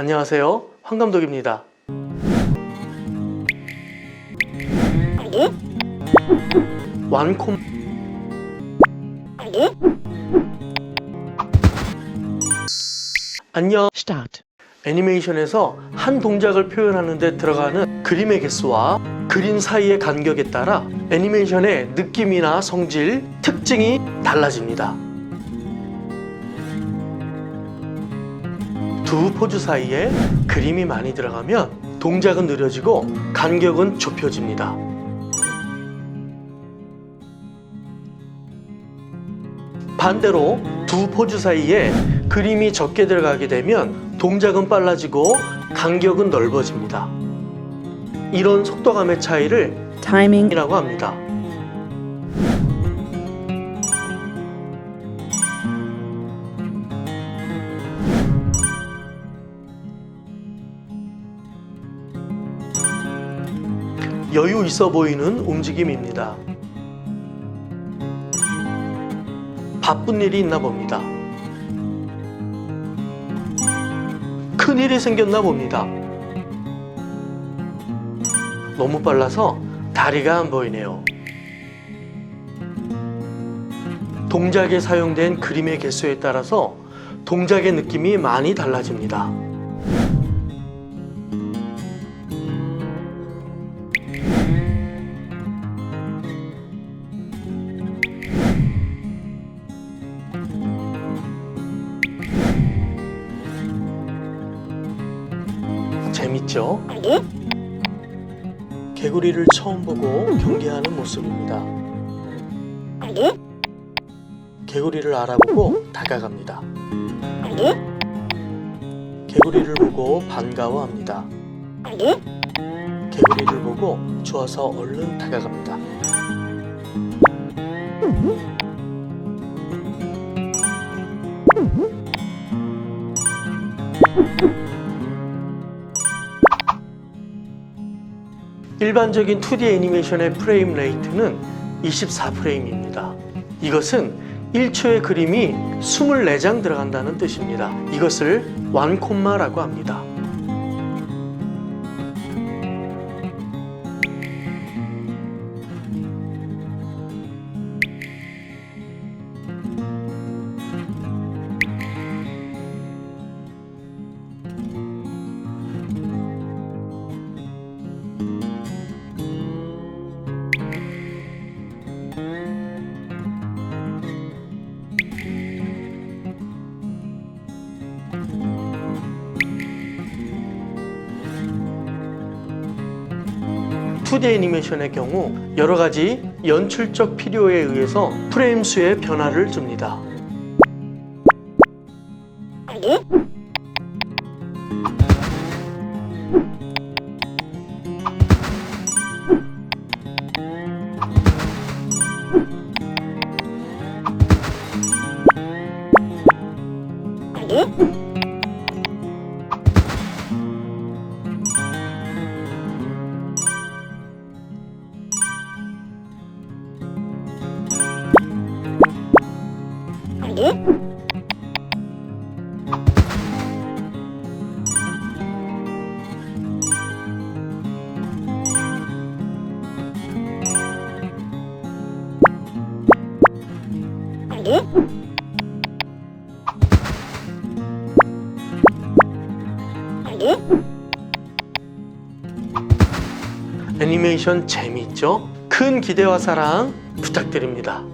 안녕하세요. 황 감독입니다. 완콤 안녕 Start. 애니메이션에서 한 동작을 표현하는 데 들어가는 그림의 개수와 그림 사이의 간격에 따라 애니메이션의 느낌이나 성질, 특징이 달라집니다. 두 포즈 사이에 그림이 많이 들어가면 동작은 느려지고 간격은 좁혀집니다. 반대로 두 포즈 사이에 그림이 적게 들어가게 되면 동작은 빨라지고 간격은 넓어집니다. 이런 속도감의 차이를 Timing. 이라고 합니다. 여유 있어 보이는 움직임입니다. 바쁜 일이 있나 봅니다. 큰 일이 생겼나 봅니다. 너무 빨라서 다리가 안 보이네요. 동작에 사용된 그림의 개수에 따라서 동작의 느낌이 많이 달라집니다. 재밌죠? 개구리를 처음 보고 경계하는 모습입니다. 개구리를 알아보고 다가갑니다. 개구리를 보고 반가워합니다. 개구리를 보고 좋아서 얼른 다가갑니다. 일반적인 2D 애니메이션의 프레임 레이트는 24프레임입니다. 이것은 1초의 그림이 24장 들어간다는 뜻입니다. 이것을 완콤마라고 합니다. 투디 애니메이션의 경우 여러 가지 연출적 필요에 의해서 프레임 수에 변화를 줍니다. 애니메이션 재미있죠? 큰 기대와 사랑 부탁드립니다.